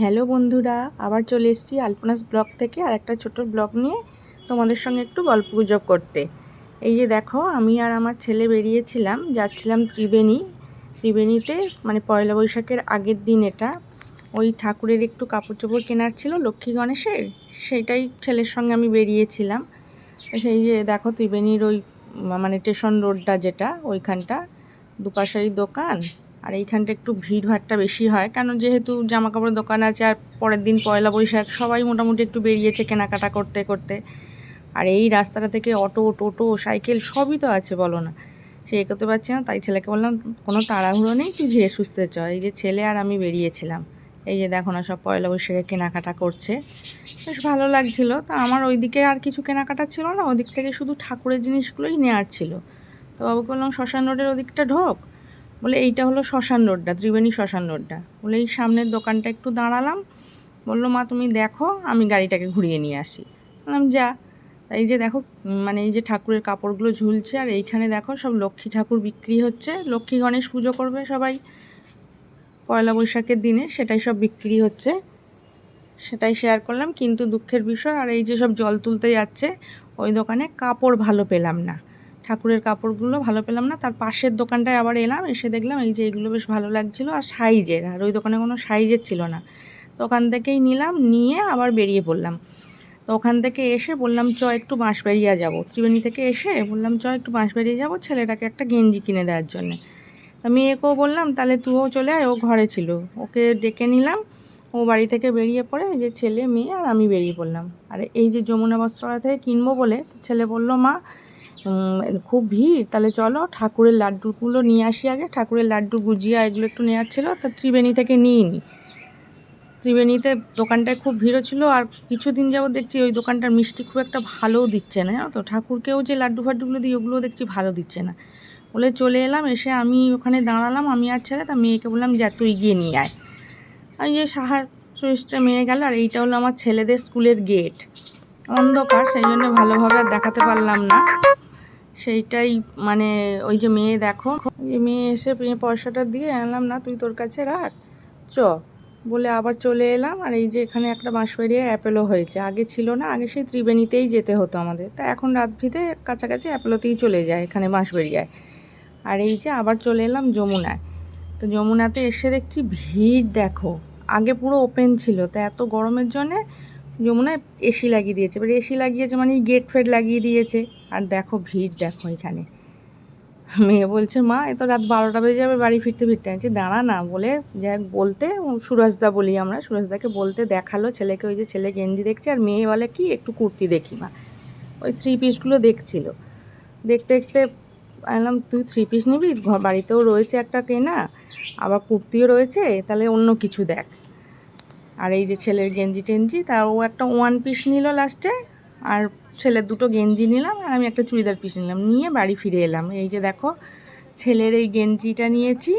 Hello বন্ধুরা, আবার চলে এসেছি আলপনাস ব্লগ থেকে আর একটা ছোট ব্লগ নিয়ে তোমাদের সঙ্গে একটু গল্প গুজব করতে। এই যে দেখো, আমি আর আমার ছেলে বেরিয়েছিলাম, যাচ্ছিলাম ত্রিবেণী। ত্রিবেণীতে মানে পয়লা বৈশাখের আগের দিন এটা, ওই ঠাকুরের একটু কাপড় চোপড় কেনার ছিল লক্ষ্মী গণেশের, সেটাই ছেলের সঙ্গে আমি বেরিয়েছিলাম। সেই যে দেখো ত্রিবেণীর ওই মানে স্টেশন রোডটা যেটা, ওইখানটা দুপাশারি দোকান। আর এইখানটা একটু ভিড় ভাড়টা বেশি হয়। কেন যেহেতু জামা কাপড়ের দোকান আছে আর পরের দিন পয়লা বৈশাখ সবাই মোটামুটি একটু বেরিয়েছে কেনাকাটা করতে করতে। আর এই রাস্তাটা থেকে অটো, টোটো, সাইকেল সবই তো আছে বলো না। সে এগোতে পারছে না, তাই ছেলেকে বললাম, কোনো তাড়াহুড়ো নেই, তুই ধীরে সুস্থে চ এই যে ছেলে আর আমি বেরিয়েছিলাম। এই যে দেখো না, সব পয়লা বৈশাখে কেনাকাটা করছে। বেশ ভালো লাগছিল। তা আমার ওইদিকে আর কিছু কেনাকাটা ছিল না, ওদিক থেকে শুধু ঠাকুরের জিনিসগুলোই নেওয়ার ছিল। তো বাবুকে বললাম, শ্মশান রোডের ওদিকটা ঢোক। বলে, এইটা হলো শ্মশান রোডটা, ত্রিবেণী শ্মশান রোডটা। বলে, এই সামনের দোকানটা একটু দাঁড়ালাম। বলল, মা, তুমি দেখো, আমি গাড়িটাকে ঘুরিয়ে নিয়ে আসি। বললাম, যা। এই যে দেখো মানে এই যে ঠাকুরের কাপড়গুলো ঝুলছে, আর এইখানে দেখো, সব লক্ষ্মী ঠাকুর বিক্রি হচ্ছে। লক্ষ্মী গণেশ পুজো করবে সবাই। পয়লা বৈশাখের দিনে সেটাই সব বিক্রি হচ্ছে। সেটাই শেয়ার করলাম। কিন্তু দুঃখের বিষয়, আর এই যে সব জল তুলতে যাচ্ছে, ওই দোকানে কাপড় ভালো পেলাম না। ঠাকুরের কাপড়গুলো ভালো পেলাম না। তার পাশের দোকানটায় আবার এলাম, এসে দেখলাম এই যে এগুলো বেশ ভালো লাগছিল আর সাইজের, আর ওই দোকানে কোনো সাইজের ছিল না। তো ওখান থেকেই নিলাম, নিয়ে আবার বেরিয়ে পড়লাম। তো ওখান থেকে এসে বললাম, চ, একটু বাঁশবাড়িয়া যাব। ত্রিবেণী থেকে এসে বললাম, চ, একটু বাঁশবাড়িয়া যাব ছেলেটাকে একটা গেঞ্জি কিনে দেওয়ার জন্যে। তা মেয়েকেও বললাম, তাহলে তুইও চলে আয়, ও ঘরে ছিল। ওকে ডেকে নিলাম, ও বাড়ি থেকে বেরিয়ে পড়ে যে ছেলে, মেয়ে আর আমি বেরিয়ে পড়লাম। আর এই যে যমুনা বস্ত্রালয় থেকে কিনবো বলে ছেলে বলল, মা খুব ভিড়। তাহলে চলো ঠাকুরের লাড্ডুগুলো নিয়ে আসি আগে। ঠাকুরের লাড্ডু, গুজিয়া এগুলো একটু নেওয়ার ছিল। তা ত্রিবেণী থেকে নিয়ে নিই ত্রিবেণীতে দোকানটায় খুব ভিড়ও ছিল আর কিছুদিন যাবত দেখছি ওই দোকানটার মিষ্টি খুব একটা ভালোও দিচ্ছে না। জানো তো? ঠাকুরকেও যে লাড্ডু ফাড্ডুগুলো দিই ওগুলোও দেখছি ভালো দিচ্ছে না। বলে চলে এলাম, এসে আমি ওখানে দাঁড়ালাম, আমি আর ছেলে, তা মেয়েকে বললাম, যে, তুই গিয়ে নিয়ে আয়। ওই যে সাহার সুইচটা মেয়ে গেল, আর এইটা হলো আমার ছেলেদের স্কুলের গেট। অন্ধকার, সেই জন্য ভালোভাবে দেখাতে পারলাম না। সেইটাই মানে ওই যে মেয়ে দেখো। যে মেয়ে এসে পয়সাটা দিয়ে আনলাম, না, তুই তোর কাছে রাখ। চ। বলে আবার চলে এলাম। আর এই যে এখানে একটা বাঁশবাড়িয়া অ্যাপেলো হয়েছে। আগে ছিল না, আগে সেই ত্রিবেণীতেই যেতে হতো আমাদের। তা এখন রাত ভিতে কাছাকাছি অ্যাপেলোতেই চলে যায় এখানে বাঁশবাড়িয়ায়। আর এই যে আবার চলে এলাম যমুনায়। তো যমুনাতে এসে দেখছি ভিড়, দেখো। আগে পুরো ওপেন ছিল, তা এত গরমের জন্যে যমুনায় এসি লাগিয়ে দিয়েছে। এবার এসি লাগিয়েছে মানে গেট ফেট লাগিয়ে দিয়েছে। আর দেখো ভিড়, দেখো এখানে। মেয়ে বলছে, মা, এ তো রাত বারোটা বেজে যাবে, বাড়ি ফিরতে ফিরতে। আছে দাঁড়া না, বলে যাক বলতে, সুরজদা বলি আমরা, সুরজদাকে বলতে দেখাল ছেলেকে, ওই যে ছেলে গেঞ্জি দেখছে, আর মেয়ে বলে, কি, একটু কুর্তি দেখি মা। ওই থ্রি পিসগুলো দেখছিল। দেখতে দেখতে বললাম, তুই থ্রি পিস নিবি? বাড়িতেও রয়েছে একটা কেনা, আবার কুর্তিও রয়েছে, তাহলে অন্য কিছু দেখ। আর এই যে ছেলের গেঞ্জি টেঞ্জি তার ও একটা ওয়ান পিস নিল লাস্টে আর ছেলের দুটো গেঞ্জি নিলাম, আর আমি একটা চুড়িদার পিস নিলাম। নিয়ে বাড়ি ফিরে এলাম। এই যে দেখো, ছেলের এই গেঞ্জিটা নিয়েছি,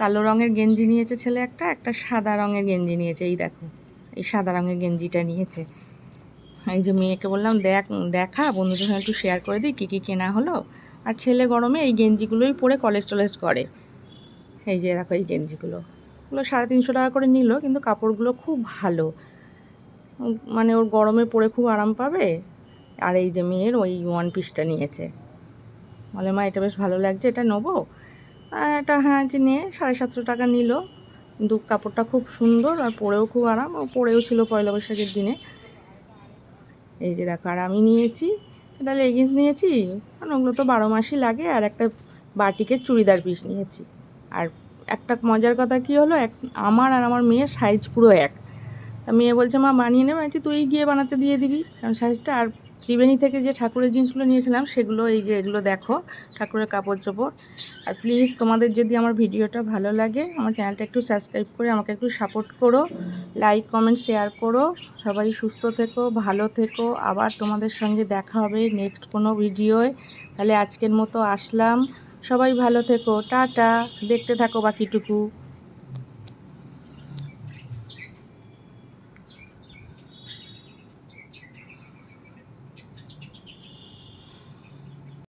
কালো রঙের গেঞ্জি নিয়েছে ছেলে একটা একটা সাদা রঙের গেঞ্জি নিয়েছে, এই দেখো, এই সাদা রঙের গেঞ্জিটা নিয়েছে। এই যে মেয়েকে বললাম, দেখ, দেখা, বন্ধুদের সঙ্গে একটু শেয়ার করে দিই, কী কী কেনা হলো? আর ছেলে গরমে এই গেঞ্জিগুলোই পরে কলেজ টলেজ করে। এই যে দেখো, এই গেঞ্জিগুলো। ওগুলো সাড়ে তিনশো টাকা করে নিল, কিন্তু কাপড়গুলো খুব ভালো। মানে ওর গরমে পরে খুব আরাম পাবে। আর এই যে মেয়ের ওই ওয়ান পিসটা নিয়েছে। বলে, মা, এটা বেশ ভালো লাগছে, এটা নেব? এটা হ্যাঁ যে নিয়ে সাড়ে সাতশো টাকা নিল। কিন্তু কাপড়টা খুব সুন্দর আর পরেও খুব আরাম। ও পরেও ছিল পয়লা বৈশাখের দিনে। এই যে দেখো, আর আমি নিয়েছি এটা লেগিংস নিয়েছি। কারণ ওগুলো তো বারো মাসই লাগে। আর একটা বাটিকের চুড়িদার পিস নিয়েছি। আর একটা মজার কথা কি হলো? এক, আমার আর আমার মেয়ের সাইজ পুরো এক। তা মেয়ে বলছে, মা, বানিয়ে নেবে বলছি, তুই গিয়ে বানাতে দিয়ে দিবি। কারণ সাইজটা আর ত্রিবেণী থেকে যে ঠাকুরের জিনিসগুলো নিয়েছিলাম, সেগুলো এই যে এগুলো দেখো, ঠাকুরের কাপড় চোপড় আর প্লিজ তোমাদের যদি আমার ভিডিওটা ভালো লাগে, আমার চ্যানেলটা একটু সাবস্ক্রাইব করে আমাকে একটু সাপোর্ট করো। লাইক কমেন্ট শেয়ার করো। সবাই সুস্থ থেকো, ভালো থেকো। আবার তোমাদের সঙ্গে দেখা হবে নেক্সট কোনো ভিডিওয় তাহলে আজকের মতো আসলাম। সবাই ভালো থেকো টাটা দেখতে থাকো বাকিটুকু।